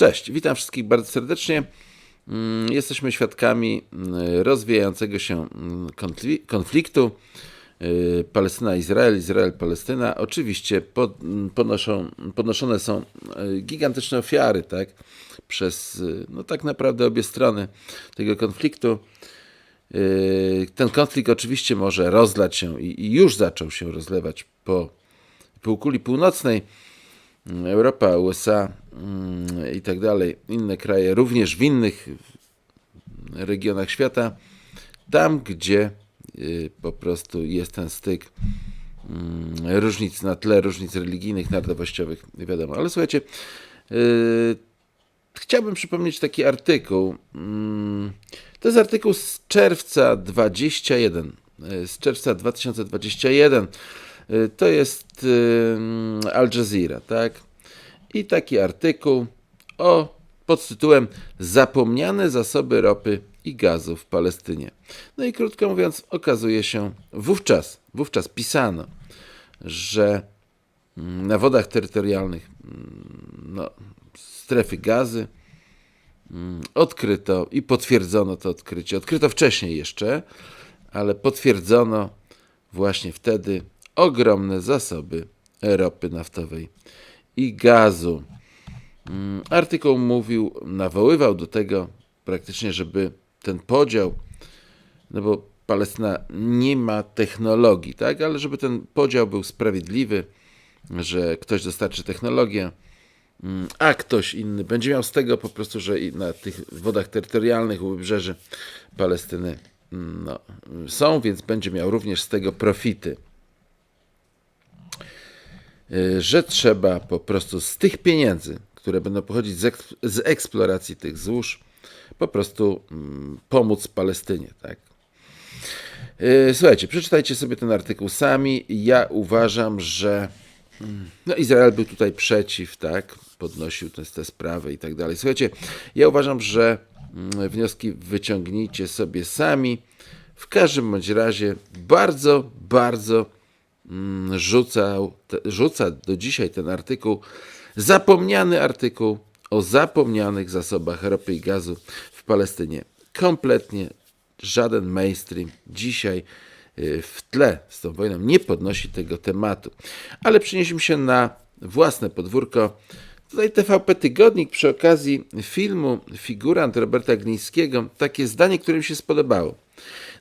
Cześć, witam wszystkich bardzo serdecznie. Mm, Jesteśmy świadkami mm, rozwijającego się mm, konfli- konfliktu y, Palestyna-Izrael, Izrael-Palestyna. Oczywiście ponoszą, ponoszone są y, gigantyczne ofiary tak? przez y, no, tak naprawdę obie strony tego konfliktu. Ten konflikt oczywiście może rozlać się i już zaczął się rozlewać po półkuli północnej. Europa, USA i tak dalej, inne kraje, również w innych regionach świata, tam gdzie y, po prostu jest ten styk mm, różnic na tle różnic religijnych, narodowościowych, wiadomo. Ale słuchajcie, y, chciałbym przypomnieć taki artykuł. mm, To jest artykuł z czerwca 21, y, z czerwca 2021. Y, To jest Al Jazeera, tak? I taki artykuł o pod tytułem Zapomniane zasoby ropy i gazu w Palestynie. No i krótko mówiąc, okazuje się wówczas, wówczas pisano, że mm, na wodach terytorialnych mm, no, strefy gazy mm, odkryto i potwierdzono to odkrycie. Odkryto wcześniej jeszcze, ale potwierdzono właśnie wtedy ogromne zasoby ropy naftowej i gazu. Mm, Artykuł mówił, nawoływał do tego praktycznie, żeby ten podział, no bo Palestyna nie ma technologii, tak, ale żeby ten podział był sprawiedliwy, że ktoś dostarczy technologię, mm, a ktoś inny będzie miał z tego po prostu, że na tych wodach terytorialnych u wybrzeży Palestyny mm, no, są, więc będzie miał również z tego profity. Y, Że trzeba po prostu z tych pieniędzy, które będą pochodzić z, eks- z eksploracji tych złóż, po prostu mm, pomóc Palestynie, tak? Y, Słuchajcie, przeczytajcie sobie ten artykuł sami. Ja uważam, że mm, no, Izrael był tutaj przeciw, tak? Podnosił tę, tę sprawę i tak dalej. Słuchajcie, ja uważam, że mm, wnioski wyciągnijcie sobie sami. W każdym bądź razie bardzo, bardzo rzucał, te, rzuca do dzisiaj ten artykuł, zapomniany artykuł o zapomnianych zasobach ropy i gazu w Palestynie. Kompletnie żaden mainstream dzisiaj y, w tle z tą wojną nie podnosi tego tematu. Ale przenieśmy się na własne podwórko. Tutaj TVP Tygodnik przy okazji filmu Figurant Roberta Glińskiego takie zdanie, które mi się spodobało.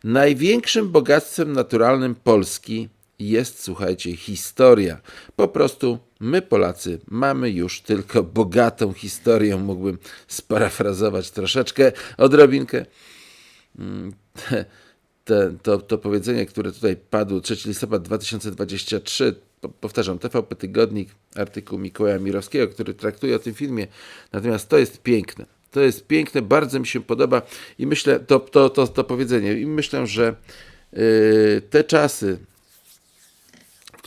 Największym bogactwem naturalnym Polski jest, słuchajcie, historia. Po prostu my, Polacy, mamy już tylko bogatą historię. Mógłbym sparafrazować troszeczkę, odrobinkę mm, te, to, to powiedzenie, które tutaj padło 3 listopada 2023, po- powtarzam, TVP Tygodnik, artykuł Mikołaja Mirowskiego, który traktuje o tym filmie. Natomiast to jest piękne. To jest piękne, bardzo mi się podoba i myślę, to, to, to, to powiedzenie, i myślę, że yy, te czasy,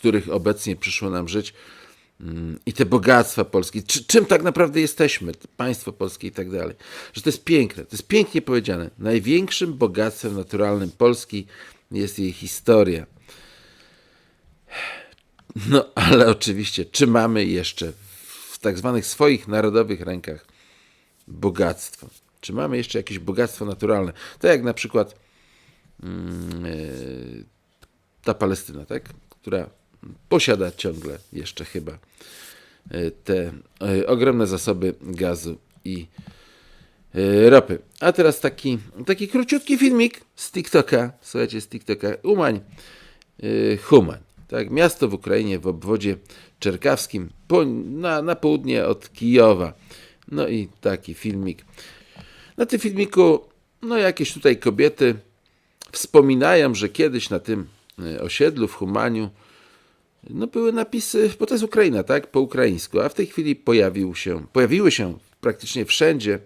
których obecnie przyszło nam żyć, mm, i te bogactwa Polski, czy, czym tak naprawdę jesteśmy, państwo polskie i tak dalej, że to jest piękne, to jest pięknie powiedziane. Największym bogactwem naturalnym Polski jest jej historia. No, ale oczywiście, czy mamy jeszcze w tak zwanych swoich narodowych rękach bogactwo? Czy mamy jeszcze jakieś bogactwo naturalne? Tak jak na przykład e, ta Palestyna, tak? która posiada ciągle jeszcze chyba e, te e, ogromne zasoby gazu i e, ropy. A teraz taki, taki króciutki filmik z TikToka. Słuchajcie, z TikToka. Umań, Humań. Tak, miasto w Ukrainie w obwodzie czerkawskim po, na, na południe od Kijowa. No i taki filmik. Na tym filmiku, no jakieś tutaj kobiety wspominają, że kiedyś na tym osiedlu w Humaniu no były napisy, bo to jest Ukraina, tak, po ukraińsku, a w tej chwili pojawił się, pojawiły się praktycznie wszędzie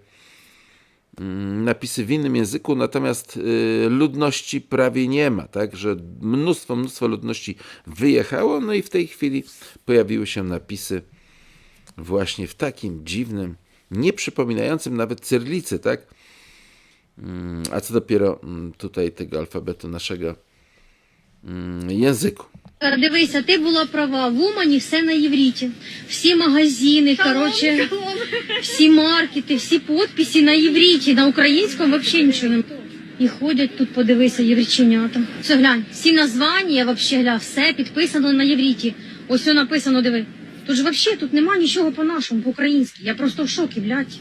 mm, napisy w innym języku, natomiast y, ludności prawie nie ma, tak, że mnóstwo, mnóstwo ludności wyjechało, no i w tej chwili pojawiły się napisy właśnie w takim dziwnym, nie przypominającym nawet cyrlicy, tak, Mm, a co dopiero mm, tutaj tego alfabetu naszego mm, języku. Дивися, ти була права. В Умані все на євріті. Всі магазини, коротше, всі маркети, всі подписи на євріті. На українському взагалі нічого немає. І ходять тут, подивися, євріченята. Все, глянь, всі названня, вообще, гля, все підписано на євріті. Ось все написано, диви. Тут ж вообще тут нема нічого по-нашому, по-українськи. Я просто в шокі, блядь.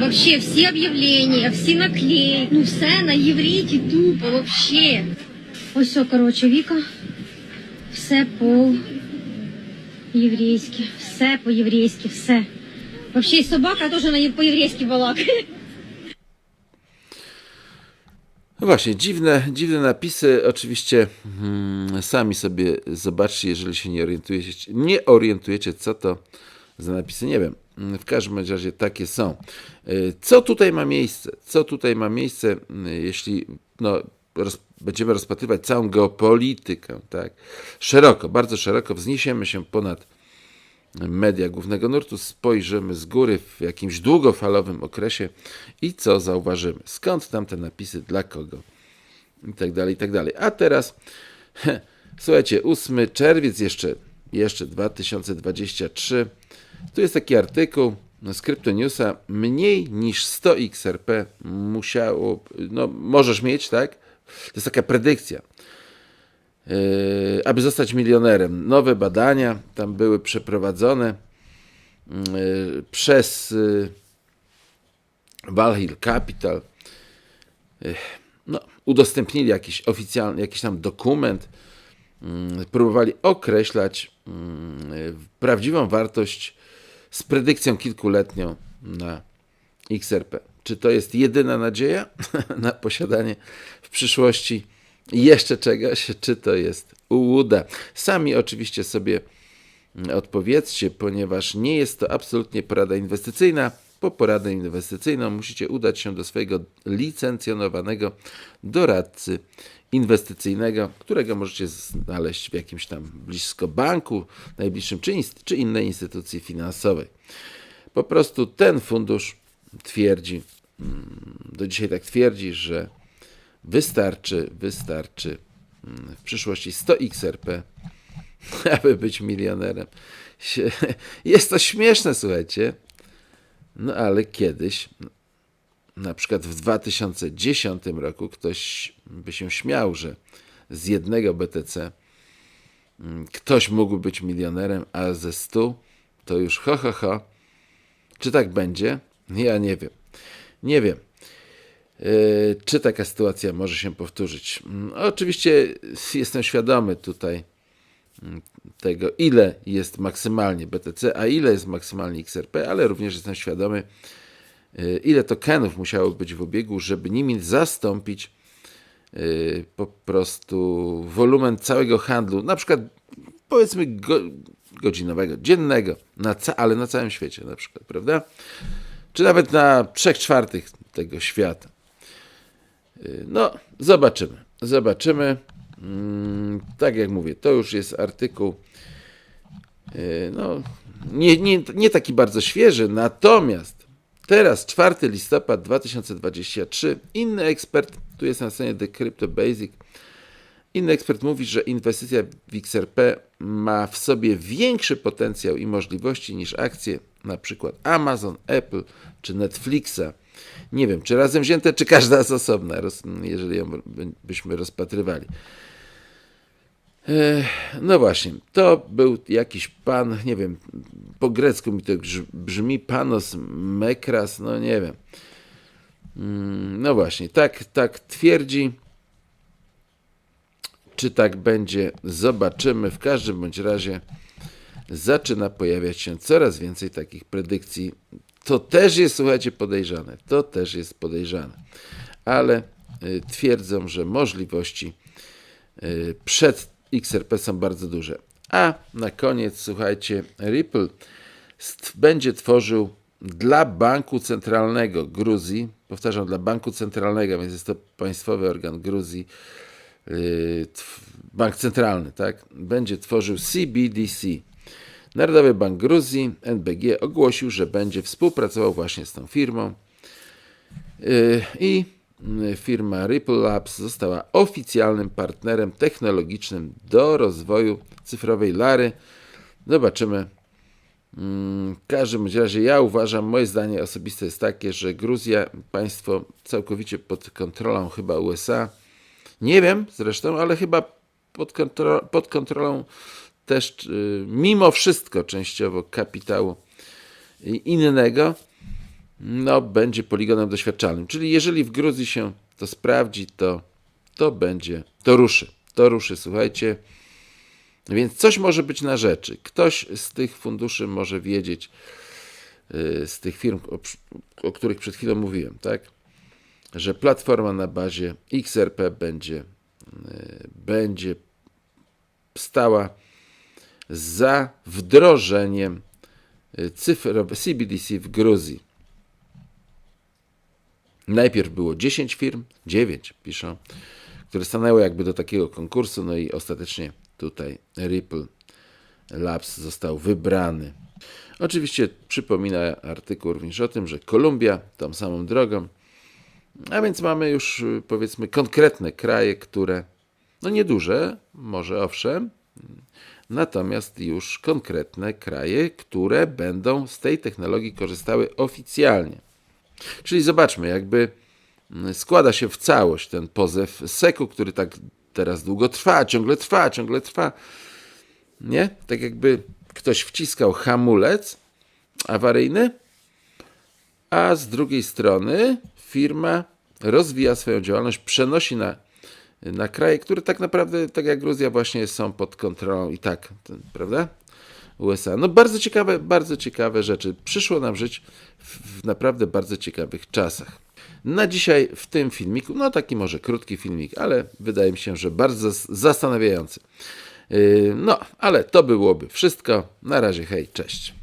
Вообще, всі об'явлення, всі наклейки, ну все на євріті тупо, вообще. Ось все, коротше, Віка. Все по-єврейськи. Все по-єврейськи, все. Вообще і собака теж на є- по-єврейськи балакає. No właśnie, dziwne, dziwne napisy. Oczywiście mm, sami sobie zobaczcie, jeżeli się nie orientujecie, nie orientujecie, co to za napisy. Nie wiem. Mm, W każdym bądź razie takie są. Y, Co tutaj ma miejsce? Co tutaj ma miejsce, y, jeśli no, roz, będziemy rozpatrywać całą geopolitykę, tak? Szeroko, bardzo szeroko, wzniesiemy się ponad media głównego nurtu, spojrzymy z góry w jakimś długofalowym okresie i co zauważymy. Skąd tam te napisy, dla kogo i tak dalej, i tak dalej. A teraz, słuchajcie, 8 czerwiec jeszcze, jeszcze 2023. Tu jest taki artykuł z Cryptonewsa. Mniej niż 100 XRP musiało, no możesz mieć, tak? To jest taka predykcja. Yy, aby zostać milionerem. Nowe badania tam były przeprowadzone yy, przez yy, Valhill Capital. Yy, No, udostępnili jakiś oficjalny, jakiś tam dokument, yy, próbowali określać yy, prawdziwą wartość z predykcją kilkuletnią na XRP. Czy to jest jedyna nadzieja na posiadanie w przyszłości jeszcze czegoś, czy to jest ułuda? Sami oczywiście sobie odpowiedzcie, ponieważ nie jest to absolutnie porada inwestycyjna. Po poradę inwestycyjną musicie udać się do swojego licencjonowanego doradcy inwestycyjnego, którego możecie znaleźć w jakimś tam blisko banku najbliższym, czy, inst- czy innej instytucji finansowej. Po prostu ten fundusz twierdzi, mm, do dzisiaj tak twierdzi, że wystarczy, wystarczy mm, w przyszłości 100 XRP, aby być milionerem. Jest to śmieszne, słuchajcie, no ale kiedyś, na przykład w 2010 roku, ktoś by się śmiał, że z jednego BTC mm, ktoś mógł być milionerem, a ze 100 to już ho, ho, ho. Czy tak będzie? Ja nie wiem. Nie wiem. Yy, Czy taka sytuacja może się powtórzyć? Mm, Oczywiście jestem świadomy tutaj mm, tego, ile jest maksymalnie BTC, a ile jest maksymalnie XRP, ale również jestem świadomy, yy, ile tokenów musiało być w obiegu, żeby nimi zastąpić yy, po prostu wolumen całego handlu, na przykład powiedzmy go, godzinowego, dziennego, na ale na całym świecie na przykład, prawda? Czy nawet na trzech czwartych tego świata. Yy, No, zobaczymy. Zobaczymy. Mm, Tak jak mówię, to już jest artykuł yy, no, nie, nie, nie taki bardzo świeży, natomiast teraz 4 listopad 2023 inny ekspert, tu jest na scenie The Crypto Basic, Inny ekspert mówi, że inwestycja w XRP ma w sobie większy potencjał i możliwości niż akcje na przykład Amazon, Apple czy Netflixa. Nie wiem, czy razem wzięte, czy każda z osobna, jeżeli ją by- byśmy rozpatrywali. No właśnie, to był jakiś pan, nie wiem, po grecku mi to brzmi panos mekras, no nie wiem. Mm, No właśnie, tak, tak twierdzi. Czy tak będzie, zobaczymy. W każdym bądź razie zaczyna pojawiać się coraz więcej takich predykcji. To też jest, słuchajcie, podejrzane. To też jest podejrzane. Ale y, twierdzą, że możliwości y, przed XRP są bardzo duże. A na koniec, słuchajcie, Ripple będzie tworzył dla Banku Centralnego Gruzji, powtarzam, dla Banku Centralnego, więc jest to państwowy organ Gruzji, tw- Bank Centralny, tak, będzie tworzył CBDC. Narodowy Bank Gruzji, NBG, ogłosił, że będzie współpracował właśnie z tą firmą. Yy, I mm, firma Ripple Labs została oficjalnym partnerem technologicznym do rozwoju cyfrowej Lary. Zobaczymy. Mm, W każdym razie ja uważam, moje zdanie osobiste jest takie, że Gruzja, państwo całkowicie pod kontrolą chyba USA. Nie wiem zresztą, ale chyba pod, kontro, pod kontrolą też y, mimo wszystko częściowo kapitału innego, no będzie poligonem doświadczalnym. Czyli jeżeli w Gruzji się to sprawdzi, to, to będzie, to ruszy. To ruszy, słuchajcie. Więc coś może być na rzeczy. Ktoś z tych funduszy może wiedzieć, y, z tych firm, o, o których przed chwilą mówiłem, tak? Że platforma na bazie XRP będzie, y, będzie stała za wdrożeniem y, cyfrowe CBDC w Gruzji. Najpierw było 10 firm, 9 piszą, które stanęły jakby do takiego konkursu, no i ostatecznie tutaj Ripple Labs został wybrany. Oczywiście przypomina artykuł również o tym, że Kolumbia tą samą drogą, a więc mamy już y, powiedzmy konkretne kraje, które, no nieduże, może owszem, natomiast już konkretne kraje, które będą z tej technologii korzystały oficjalnie. Czyli zobaczmy, jakby mm, składa się w całość ten pozew SEK-u, który tak teraz długo trwa, ciągle trwa, ciągle trwa. Nie? Tak jakby ktoś wciskał hamulec awaryjny, a z drugiej strony firma rozwija swoją działalność, przenosi na, na kraje, które tak naprawdę, tak jak Gruzja, właśnie są pod kontrolą i tak, prawda? USA. No bardzo ciekawe, bardzo ciekawe rzeczy. Przyszło nam żyć w, naprawdę bardzo ciekawych czasach. Na dzisiaj w tym filmiku, no taki może krótki filmik, ale wydaje mi się, że bardzo zas- zastanawiający. Yy, No, ale to byłoby wszystko. Na razie, hej, cześć.